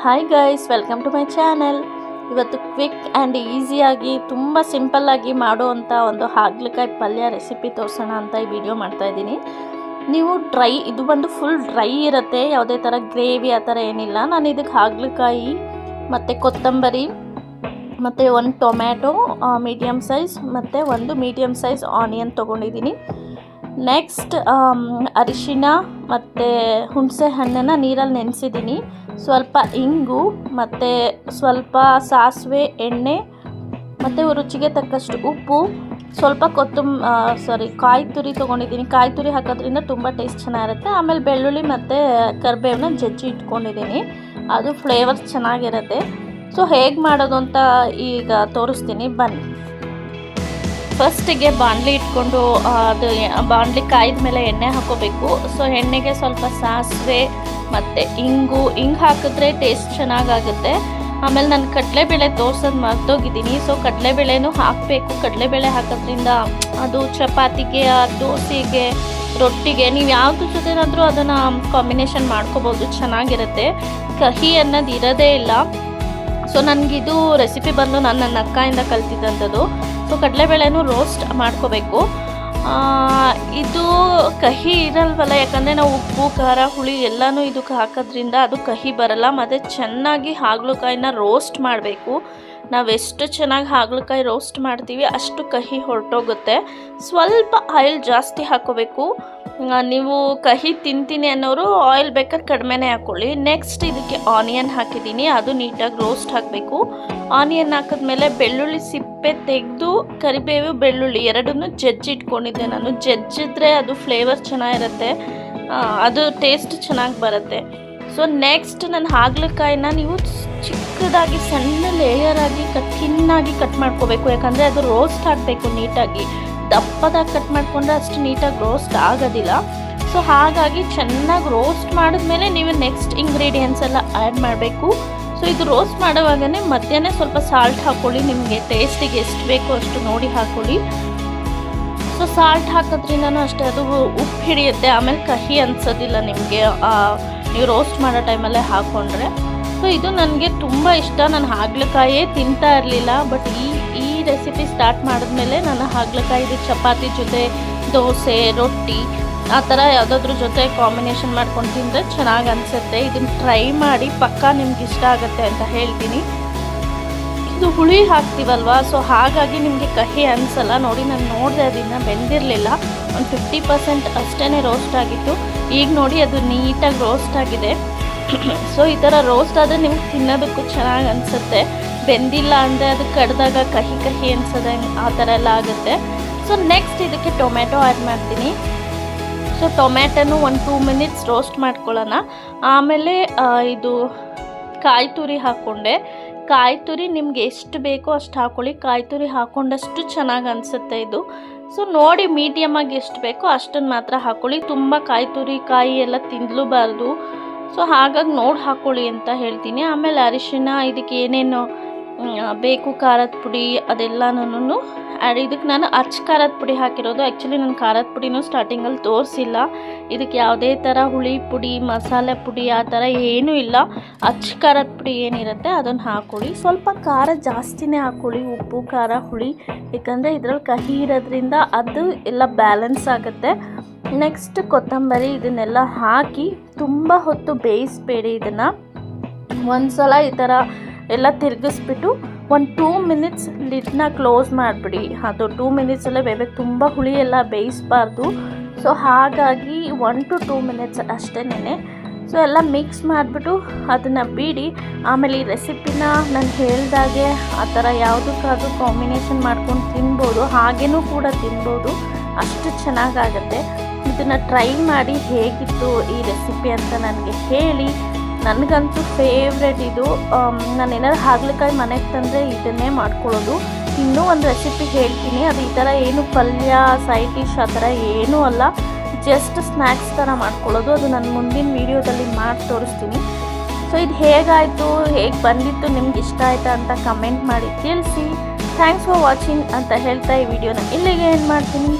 Hi guys welcome to my channel ಇವತ್ತು quick and ಈಸಿಯಾಗಿ ತುಂಬ ಸಿಂಪಲ್ಲಾಗಿ ಮಾಡುವಂಥ ಒಂದು ಹಾಗಲಕಾಯಿ ಪಲ್ಯ ರೆಸಿಪಿ ತೋರಿಸೋಣ ಅಂತ ಈ ವಿಡಿಯೋ ಮಾಡ್ತಾಯಿದ್ದೀನಿ ನೀವು ಡ್ರೈ ಇದು ಬಂದು ಫುಲ್ ಡ್ರೈ ಇರುತ್ತೆ, ಯಾವುದೇ ಥರ ಗ್ರೇವಿ ಆ ಥರ ಏನಿಲ್ಲ. ನಾನು ಇದಕ್ಕೆ ಹಾಗಲಕಾಯಿ, ಮತ್ತು ಕೊತ್ತಂಬರಿ, ಮತ್ತು ಒಂದು ಟೊಮ್ಯಾಟೊ ಮೀಡಿಯಮ್ ಸೈಜ್ ಮತ್ತು ಒಂದು ಮೀಡಿಯಮ್ ಸೈಜ್ ಆನಿಯನ್ ತೊಗೊಂಡಿದ್ದೀನಿ. ನೆಕ್ಸ್ಟ್ ಅರಿಶಿನ ಮತ್ತು ಹುಣಸೆ ಹಣ್ಣನ್ನು ನೀರಲ್ಲಿ ನೆನೆಸಿದ್ದೀನಿ. ಸ್ವಲ್ಪ ಇಂಗು ಮತ್ತು ಸ್ವಲ್ಪ ಸಾಸಿವೆ, ಎಣ್ಣೆ ಮತ್ತು ರುಚಿಗೆ ತಕ್ಕಷ್ಟು ಉಪ್ಪು, ಸ್ವಲ್ಪ ಕೊತ್ತಂಬ ಸಾರಿ ಕಾಯಿ ತುರಿ ತೊಗೊಂಡಿದ್ದೀನಿ. ಕಾಯಿ ತುರಿ ಹಾಕೋದ್ರಿಂದ ತುಂಬ ಟೇಸ್ಟ್ ಚೆನ್ನಾಗಿರುತ್ತೆ. ಆಮೇಲೆ ಬೆಳ್ಳುಳ್ಳಿ ಮತ್ತು ಕರಿಬೇವನ್ನ ಜಜ್ಜಿ ಇಟ್ಕೊಂಡಿದ್ದೀನಿ. ಅದು ಫ್ಲೇವರ್ಸ್ ಚೆನ್ನಾಗಿರುತ್ತೆ. ಸೊ ಹೇಗೆ ಮಾಡೋದು ಅಂತ ಈಗ ತೋರಿಸ್ತೀನಿ. ಬನ್ನಿ. ಫಸ್ಟಿಗೆ ಬಾಣಲಿ ಇಟ್ಕೊಂಡು ಅದು, ಬಾಣಲಿ ಕಾಯ್ದ ಮೇಲೆ ಎಣ್ಣೆ ಹಾಕೋಬೇಕು. ಸೊ ಎಣ್ಣೆಗೆ ಸ್ವಲ್ಪ ಸಾಸಿವೆ, ಮತ್ತು ಇಂಗು ಇಂಗು ಹಾಕಿದ್ರೆ ಟೇಸ್ಟ್ ಚೆನ್ನಾಗಾಗುತ್ತೆ. ಆಮೇಲೆ ನಾನು ಕಡಲೆಬೇಳೆ ತೋರ್ಸೋದು ಮರ್ತೋಗಿದ್ದೀನಿ. ಸೊ ಕಡಲೆಬೇಳೆನೂ ಹಾಕಬೇಕು. ಕಡಲೆಬೇಳೆ ಹಾಕೋದ್ರಿಂದ ಅದು ಚಪಾತಿಗೆ ದೋಸೆಗೆ, ರೊಟ್ಟಿಗೆ, ನೀವು ಯಾವ್ದ್ರ ಜೊತೆನಾದರೂ ಅದನ್ನು ಕಾಂಬಿನೇಷನ್ ಮಾಡ್ಕೋಬೋದು. ಚೆನ್ನಾಗಿರುತ್ತೆ. ಕಹಿ ಅನ್ನೋದು ಇರೋದೇ ಇಲ್ಲ. ಸೊ ನನಗಿದು ರೆಸಿಪಿ ಬಂದು ನಾನು ನನ್ನ ಅಕ್ಕಯಿಂದ ಕಲ್ತಿದ್ದಂಥದ್ದು. ಸೊ ಕಡಲೆಬೇಳೆನೂ ರೋಸ್ಟ್ ಮಾಡ್ಕೋಬೇಕು. ಇದು ಕಹಿ ಇರಲ್ವಲ್ಲ, ಯಾಕಂದರೆ ನಾವು ಉಪ್ಪು, ಖಾರ, ಹುಳಿ ಎಲ್ಲನೂ ಇದಕ್ಕೆ ಹಾಕೋದ್ರಿಂದ ಅದು ಕಹಿ ಬರಲ್ಲ, ಮತ್ತು ಚೆನ್ನಾಗಿ ಹಾಗಲಕಾಯಿನ ರೋಸ್ಟ್ ಮಾಡಬೇಕು. ನಾವು ಎಷ್ಟು ಚೆನ್ನಾಗಿ ಹಾಗಲಕಾಯಿ ರೋಸ್ಟ್ ಮಾಡ್ತೀವಿ, ಅಷ್ಟು ಕಹಿ ಹೊರಟೋಗುತ್ತೆ. ಸ್ವಲ್ಪ ಆಯಿಲ್ ಜಾಸ್ತಿ ಹಾಕೋಬೇಕು. ನೀವು ಕಹಿ ತಿಂತೀನಿ ಅನ್ನೋರು ಆಯಿಲ್ ಬೇಕಾದ್ರೆ ಕಡಿಮೆನೇ ಹಾಕ್ಕೊಳ್ಳಿ ನೆಕ್ಸ್ಟ್ ಇದಕ್ಕೆ ಆನಿಯನ್ ಹಾಕಿದ್ದೀನಿ. ಅದು ನೀಟಾಗಿ ರೋಸ್ಟ್ ಹಾಕಬೇಕು. ಆನಿಯನ್ ಹಾಕಿದ್ಮೇಲೆ ಬೆಳ್ಳುಳ್ಳಿ ಸಿಪ್ಪೆ ತೆಗೆದು, ಕರಿಬೇವು, ಬೆಳ್ಳುಳ್ಳಿ ಎರಡನ್ನೂ ಜಜ್ಜಿಟ್ಕೊಂಡಿದ್ದೆ ನಾನು. ಜಜ್ಜಿದ್ರೆ ಅದು ಫ್ಲೇವರ್ ಚೆನ್ನಾಗಿರುತ್ತೆ. ಅದು ಟೇಸ್ಟ್ ಚೆನ್ನಾಗಿ ಬರುತ್ತೆ. ಸೊ ನೆಕ್ಸ್ಟ್ ನಾನು ಹಾಗಲಕಾಯಿನ ನೀವು ಚಿಕ್ಕದಾಗಿ, ಸಣ್ಣ ಲೇಯರಾಗಿ ಕಟ್ ತಿನ್ನಾಗಿ ಕಟ್ ಮಾಡ್ಕೋಬೇಕು. ಯಾಕಂದರೆ ಅದು ರೋಸ್ಟ್ ಹಾಕಬೇಕು ನೀಟಾಗಿ. ದಪ್ಪದಾಗಿ ಕಟ್ ಮಾಡಿಕೊಂಡ್ರೆ ಅಷ್ಟು ನೀಟಾಗಿ ರೋಸ್ಟ್ ಆಗೋದಿಲ್ಲ. ಸೊ ಹಾಗಾಗಿ ಚೆನ್ನಾಗಿ ರೋಸ್ಟ್ ಮಾಡಿದ್ಮೇಲೆ ನೀವು ನೆಕ್ಸ್ಟ್ ಇಂಗ್ರೀಡಿಯೆಂಟ್ಸ್ ಎಲ್ಲ ಆ್ಯಡ್ ಮಾಡಬೇಕು. ಸೊ ಇದು ರೋಸ್ಟ್ ಮಾಡುವಾಗನೇ ಮಧ್ಯಾಹ್ನ ಸ್ವಲ್ಪ ಸಾಲ್ಟ್ ಹಾಕ್ಕೊಳ್ಳಿ ನಿಮಗೆ ಟೇಸ್ಟಿಗೆ ಎಷ್ಟು ಬೇಕೋ ಅಷ್ಟು ನೋಡಿ ಹಾಕ್ಕೊಳ್ಳಿ ಸೊ ಸಾಲ್ಟ್ ಹಾಕೋದ್ರಿಂದನೂ ಅಷ್ಟೇ, ಅದು ಉಪ್ಪು ಹಿಡಿಯುತ್ತೆ, ಆಮೇಲೆ ಕಹಿ ಅನಿಸೋದಿಲ್ಲ ನಿಮಗೆ. ನೀವು ರೋಸ್ಟ್ ಮಾಡೋ ಟೈಮಲ್ಲೇ ಹಾಕ್ಕೊಂಡ್ರೆ ಸೊ ಇದು ನನಗೆ ತುಂಬ ಇಷ್ಟ. ನಾನು ಹಾಗಲಕಾಯೇ ತಿಂತಾ ಇರಲಿಲ್ಲ ಬಟ್ ಈ ಈ ರೆಸಿಪಿ ಸ್ಟಾರ್ಟ್ ಮಾಡಿದ್ಮೇಲೆ ನಾನು ಹಾಗಲಕಾಯಿದು, ಚಪಾತಿ ಜೊತೆ ದೋಸೆ, ರೊಟ್ಟಿ, ಆ ಥರ ಯಾವುದಾದ್ರ ಜೊತೆ ಕಾಂಬಿನೇಷನ್ ಮಾಡ್ಕೊಂಡು ತಿಂದರೆ ಚೆನ್ನಾಗಿ ಅನಿಸುತ್ತೆ. ಇದನ್ನು ಟ್ರೈ ಮಾಡಿ ಪಕ್ಕಾ ನಿಮ್ಗೆ ಇಷ್ಟ ಆಗುತ್ತೆ ಅಂತ ಹೇಳ್ತೀನಿ. ಇದು ಹುಳಿ ಹಾಕ್ತೀವಲ್ವ? ಸೊ ಹಾಗಾಗಿ ನಿಮಗೆ ಕಹಿ ಅನಿಸಲ್ಲ. ನೋಡಿ, ನಾನು ನೋಡಿದೆ ಅದನ್ನು ಬೆಂದಿರಲಿಲ್ಲ. ಒಂದು ಫಿಫ್ಟಿ ಪರ್ಸೆಂಟ್ ಅಷ್ಟೇ ರೋಸ್ಟ್ ಆಗಿತ್ತು. ಈಗ ನೋಡಿ, ಅದು ನೀಟಾಗಿ ರೋಸ್ಟ್ ಆಗಿದೆ. ಸೊ ಈ ಥರ ರೋಸ್ಟ್ ಆದರೆ ನಿಮ್ಗೆ ತಿನ್ನೋದಕ್ಕೂ ಚೆನ್ನಾಗಿ ಅನಿಸುತ್ತೆ. ಬೆಂದಿಲ್ಲ ಅಂದರೆ ಅದು ಕಡ್ದಾಗ ಕಹಿ ಕಹಿ ಅನ್ಸೋದೆ, ಆ ಥರ ಎಲ್ಲ ಆಗುತ್ತೆ. ಸೊ ನೆಕ್ಸ್ಟ್ ಇದಕ್ಕೆ ಟೊಮೆಟೊ ಆ್ಯಡ್ ಮಾಡ್ತೀನಿ. ಸೊ ಟೊಮ್ಯಾಟೊನು ಒಂದು ಟೂ ಮಿನಿಟ್ಸ್ ರೋಸ್ಟ್ ಮಾಡ್ಕೊಳ್ಳೋಣ. ಆಮೇಲೆ ಇದು ಕಾಯಿ ತುರಿ ಹಾಕ್ಕೊಂಡೆ ಕಾಯಿ ತುರಿ ನಿಮ್ಗೆ ಎಷ್ಟು ಬೇಕೋ ಅಷ್ಟು ಹಾಕ್ಕೊಳ್ಳಿ ಕಾಯಿ ತುರಿ ಹಾಕ್ಕೊಂಡಷ್ಟು ಚೆನ್ನಾಗಿ ಅನಿಸುತ್ತೆ ಇದು. ಸೊ ನೋಡಿ ಮೀಡಿಯಮ್ ಆಗಿ ಎಷ್ಟು ಬೇಕೋ ಅಷ್ಟನ್ನು ಮಾತ್ರ ಹಾಕ್ಕೊಳ್ಳಿ ತುಂಬ ಕಾಯಿ ತುರಿ, ಕಾಯಿ ಎಲ್ಲ ತಿನ್ನಲೂಬಾರ್ದು ಸೊ ಹಾಗಾಗಿ ನೋಡಿ ಹಾಕ್ಕೊಳ್ಳಿ ಅಂತ ಹೇಳ್ತೀನಿ. ಆಮೇಲೆ ಅರಿಶಿನ, ಇದಕ್ಕೆ ಏನೇನು ಬೇಕು, ಖಾರದ ಪುಡಿ ಅದೆಲ್ಲನೂ ಆ್ಯಡ್ ಇದಕ್ಕೆ ನಾನು ಅಚ್ಚ ಖಾರದ ಪುಡಿ ಹಾಕಿರೋದು. ಆ್ಯಕ್ಚುಲಿ ನಾನು ಖಾರದ ಪುಡಿನೂ ಸ್ಟಾರ್ಟಿಂಗಲ್ಲಿ ತೋರಿಸಿಲ್ಲ. ಇದಕ್ಕೆ ಯಾವುದೇ ಥರ ಹುಳಿ ಪುಡಿ, ಮಸಾಲೆ ಪುಡಿ ಆ ಥರ ಏನೂ ಇಲ್ಲ. ಅಚ್ಚ ಖಾರದ ಪುಡಿ ಏನಿರುತ್ತೆ ಅದನ್ನು ಹಾಕ್ಕೊಳ್ಳಿ ಸ್ವಲ್ಪ ಖಾರ ಜಾಸ್ತಿನೇ ಹಾಕ್ಕೊಳ್ಳಿ ಉಪ್ಪು, ಖಾರ, ಹುಳಿ. ಯಾಕಂದರೆ ಇದ್ರಲ್ಲಿ ಕಹಿ ಇರೋದ್ರಿಂದ ಅದು ಎಲ್ಲ ಬ್ಯಾಲೆನ್ಸ್ ಆಗುತ್ತೆ. ನೆಕ್ಸ್ಟ್ ಕೊತ್ತಂಬರಿ ಇದನ್ನೆಲ್ಲ ಹಾಕಿ ತುಂಬ ಹೊತ್ತು ಬೇಯಿಸಬೇಡಿ ಇದನ್ನು. ಒಂದ್ಸಲ ಈ ಥರ ಎಲ್ಲ ತಿರುಗಿಸ್ಬಿಟ್ಟು ಒಂದು ಟೂ ಮಿನಿಟ್ಸ್ ಲಿಡ್ನ ಕ್ಲೋಸ್ ಮಾಡಿಬಿಡಿ. ಅದು ಟೂ ಮಿನಿಟ್ಸಲ್ಲೇ ಬೇಯಬೇಕು. ತುಂಬ ಹುಳಿ ಎಲ್ಲ ಬೇಯಿಸ್ಬಾರ್ದು. ಸೊ ಹಾಗಾಗಿ ಒನ್ ಟು ಟೂ ಮಿನಿಟ್ಸ್ ಅಷ್ಟೇನೆ ಸೊ ಎಲ್ಲ ಮಿಕ್ಸ್ ಮಾಡಿಬಿಟ್ಟು ಅದನ್ನು ಬಿಡಿ. ಆಮೇಲೆ ಈ ರೆಸಿಪಿನ ನಾನು ಹೇಳಿದಾಗೆ ಆ ಥರ ಯಾವುದಕ್ಕಾದ್ರೂ ಕಾಂಬಿನೇಷನ್ ಮಾಡ್ಕೊಂಡು ತಿನ್ಬೋದು. ಹಾಗೇನೂ ಕೂಡ ತಿನ್ಬೋದು. ಅಷ್ಟು ಚೆನ್ನಾಗಾಗತ್ತೆ. ಇದನ್ನು ಟ್ರೈ ಮಾಡಿ ಹೇಗಿತ್ತು ಈ ರೆಸಿಪಿ ಅಂತ ನನಗೆ ಹೇಳಿ. ನನಗಂತೂ ಫೇವ್ರೆಟ್ ಇದು. ನಾನು ಏನಾದ್ರು ಹಾಗಲಕಾಯಿ ಮನೆಗೆ ತಂದರೆ ಇದನ್ನೇ ಮಾಡ್ಕೊಳ್ಳೋದು. ಇನ್ನೂ ಒಂದು ರೆಸಿಪಿ ಹೇಳ್ತೀನಿ. ಅದು ಈ ಥರ ಏನು ಪಲ್ಯ ಸೈಡ್ ಡಿಶ್ ಆ ಥರ ಏನೂ ಅಲ್ಲ. ಜಸ್ಟ್ ಸ್ನ್ಯಾಕ್ಸ್ ಥರ ಮಾಡ್ಕೊಳ್ಳೋದು. ಅದು ನಾನು ಮುಂದಿನ ವೀಡಿಯೋದಲ್ಲಿ ಮಾಡಿ ತೋರಿಸ್ತೀನಿ. ಸೊ ಇದು ಹೇಗಾಯಿತು? ಹೇಗೆ ಬಂದಿತ್ತು? ನಿಮ್ಗೆ ಇಷ್ಟ ಆಯಿತಾ ಅಂತ ಕಮೆಂಟ್ ಮಾಡಿ ತಿಳಿಸಿ. ಥ್ಯಾಂಕ್ಸ್ ಫಾರ್ ವಾಚಿಂಗ್ ಅಂತ ಹೇಳ್ತಾ ಈ ವಿಡಿಯೋನ ಇಲ್ಲಿಗೆ ಏನು ಮಾಡ್ತೀನಿ.